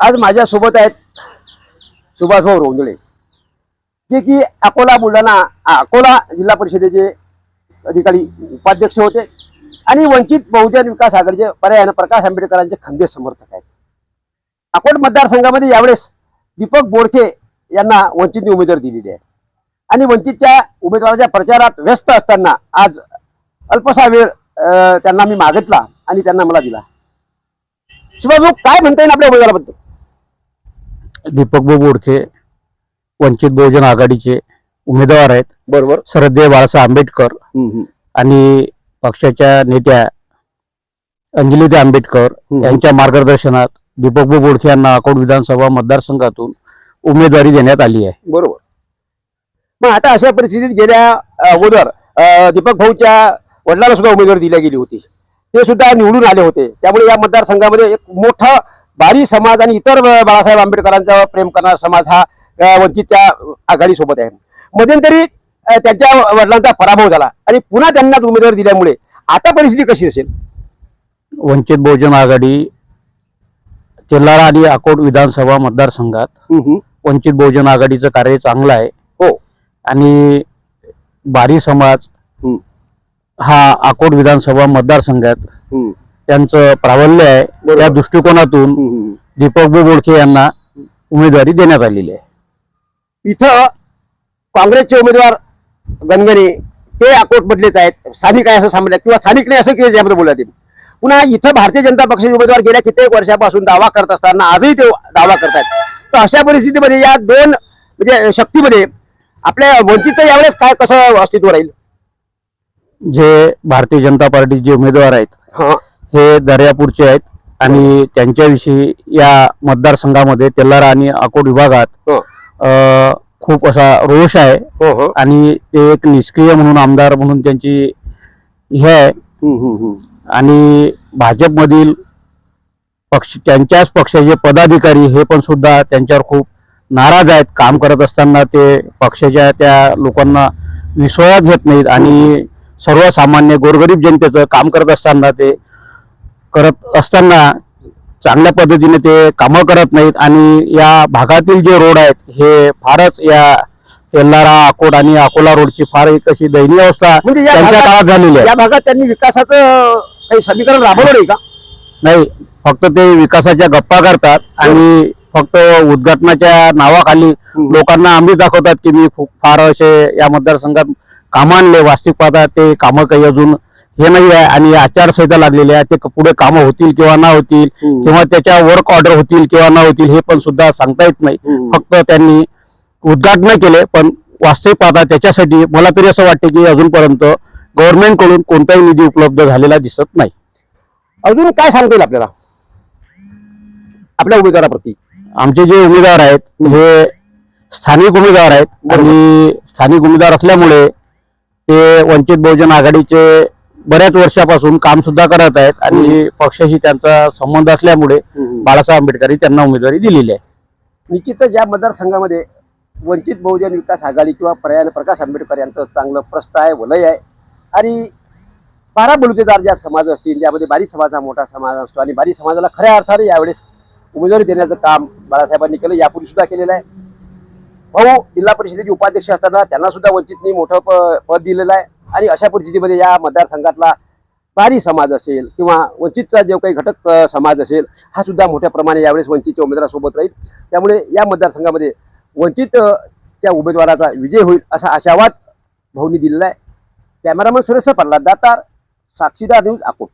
आज माझ्यासोबत आहेत सुभाषभाऊ रोंदळे जे की अकोला बुलढाणा अकोला जिल्हा परिषदेचे अधिकारी उपाध्यक्ष होते आणि वंचित बहुजन विकास आघाडीचे पर्यायानं प्रकाश आंबेडकरांचे खंदे समर्थक आहेत. अकोट मतदारसंघामध्ये यावेळेस दीपक बोडके यांना वंचितने उमेदवार दिलेली आहे. आणि वंचितच्या उमेदवाराच्या प्रचारात व्यस्त असताना आज अल्पसा वेळ त्यांना मी मागितला आणि त्यांना मला दिला. सुभाषभाऊ काय म्हणता येईल आपल्या उमेदवाराबद्दल? दीपकभाऊ बोडखे वंचित बहुजन आघाडीचे उमेदवार आहेत. बरोबर. श्रद्धेय बाळासाहेब आंबेडकर आणि पक्षाच्या नेत्या अंजलीते आंबेडकर यांच्या मार्गदर्शनात दीपकभाऊ बोडखे यांना अकोट विधानसभा मतदारसंघातून उमेदवारी देण्यात आली आहे. बरोबर. मग आता अशा परिस्थितीत गेल्या अगोदर दीपक भाऊच्या वडिलांना सुद्धा उमेदवारी दिली गेली होती. ते सुद्धा निवडून आले होते. त्यामुळे या मतदारसंघामध्ये एक मोठा बारी समाज आणि इतर बाळासाहेब आंबेडकरांचा प्रेम करणारा समाज हा वंचितच्या आघाडीसोबत आहे. मध्यंतरी त्यांच्या वडिलांचा पराभव झाला आणि पुन्हा त्यांना उमेदवारी दिल्यामुळे आता परिस्थिती कशी असेल? वंचित बहुजन आघाडी तेलारा आणि अकोट विधानसभा मतदारसंघात वंचित बहुजन आघाडीचं कार्य चांगलं आहे. हो. आणि बारी समाज. हा अकोट विधानसभा मतदारसंघात त्यांचं प्राबल्य आहे. त्या दृष्टिकोनातून दीपकभाऊ बोडखे यांना उमेदवारी देण्यात आलेली आहे. इथं काँग्रेसचे उमेदवार गणगणे ते अकोटमधलेच आहेत. स्थानिक आहे असं सांगितलं किंवा स्थानिक नाही असं की यामध्ये बोलण्यात येईल पुन्हा इथं भारतीय जनता पक्षाचे उमेदवार गेल्या कित्येक वर्षापासून दावा करत असताना आजही ते दावा करतायत. तर अशा परिस्थितीमध्ये या दोन म्हणजे शक्तीमध्ये आपल्या वंचितचं यावेळेस काय कसं अस्तित्व राहील? जे भारतीय जनता पार्टीचे उमेदवार आहेत हा दर्यापूरचे आहेत आणि त्यांच्याविषयी या मतदारसंघामध्ये तेलारा आणि अकोट विभागात हो. अ, खूप असा रोष आहे. हो हो. आणि ते एक निष्क्रिय म्हणून आमदार म्हणून त्यांची हे आहे. हम्म, हम्म, हम्म. आणि भाजपमधील पक्ष त्यांच्याच पक्षाचे पदाधिकारी हे पण सुद्धा त्यांच्यावर खूप नाराज आहेत. काम करत असताना ते पक्षाच्या त्या लोकांना विश्वासात घेत नाहीत. आणि सर्वसामान्य गोरगरीब जनतेचं काम करत असताना ते करत असताना चांगल्या पद्धतीने ते कामं करत नाहीत आणि या भागातील जे रोड आहेत हे फारच या तेल्लारा अकोट आणि अकोला रोडची फार एक अशी दयनीय अवस्था म्हणजे त्यांच्या काळात झालेली आहे. या भागात त्यांनी विकासाचं काही समीकरण राबवलं नाही का? नाही फक्त ते विकासाच्या गप्पा करतात आणि फक्त उद्घाटनाच्या नावाखाली लोकांना आम्ही दाखवतात की मी खूप फार असे या मतदारसंघात कामं आणले वास्तविक पाहता ते कामं काही अजून हे नाही आहे आणि आचारसंहिता लागलेली आहे ते पुढे कामं होतील किंवा ना होतील. किंवा त्याच्या वर्क ऑर्डर होतील किंवा ना होतील हे पण सुद्धा सांगता येत नाही. फक्त त्यांनी उद्घाटन केले पण वास्तविक पाहता त्याच्यासाठी मला तरी असं वाटते की अजूनपर्यंत गव्हर्नमेंटकडून कोणताही निधी उपलब्ध झालेला दिसत नाही अजून काय सांगता येईल आपल्याला आपल्या उमेदवाराप्रती आमचे जे उमेदवार आहेत हे स्थानिक उमेदवार आहेत. आणि स्थानिक उमेदवार असल्यामुळे ते वंचित बहुजन आघाडीचे बऱ्याच वर्षापासून काम सुद्धा करत आहेत आणि पक्षाशी त्यांचा संबंध असल्यामुळे बाळासाहेब आंबेडकरांनी त्यांना उमेदवारी दिलेली आहे. निश्चितच या मतदारसंघामध्ये वंचित बहुजन विकास आघाडी किंवा पर्याय प्रकाश आंबेडकर यांचं चांगलं प्रस्थ आहे वलय आहे. आणि बारा बलुतेदार ज्या समाज असतील ज्यामध्ये बारी समाज हा मोठा समाज असतो आणि बारी समाजाला खऱ्या अर्थाने यावेळेस उमेदवारी देण्याचं काम बाळासाहेबांनी केलं यापूर्वी सुद्धा केलेलं आहे. भाऊ जिल्हा परिषदेचे उपाध्यक्ष असताना त्यांना सुद्धा वंचितनी मोठं प पद दिलेलं आहे. आणि अशा परिस्थितीमध्ये या मतदारसंघातला पारी समाज असेल किंवा वंचितचा जो काही घटक समाज असेल हा सुद्धा मोठ्या प्रमाणे यावेळेस वंचितच्या उमेदवारासोबत राहील. त्यामुळे या मतदारसंघामध्ये वंचित त्या उमेदवाराचा विजय होईल असा आशावाद भाऊनी दिलेला आहे. कॅमेरामन सुरेश प्रल्हाद दातार साक्षीदार न्यूज अकोट.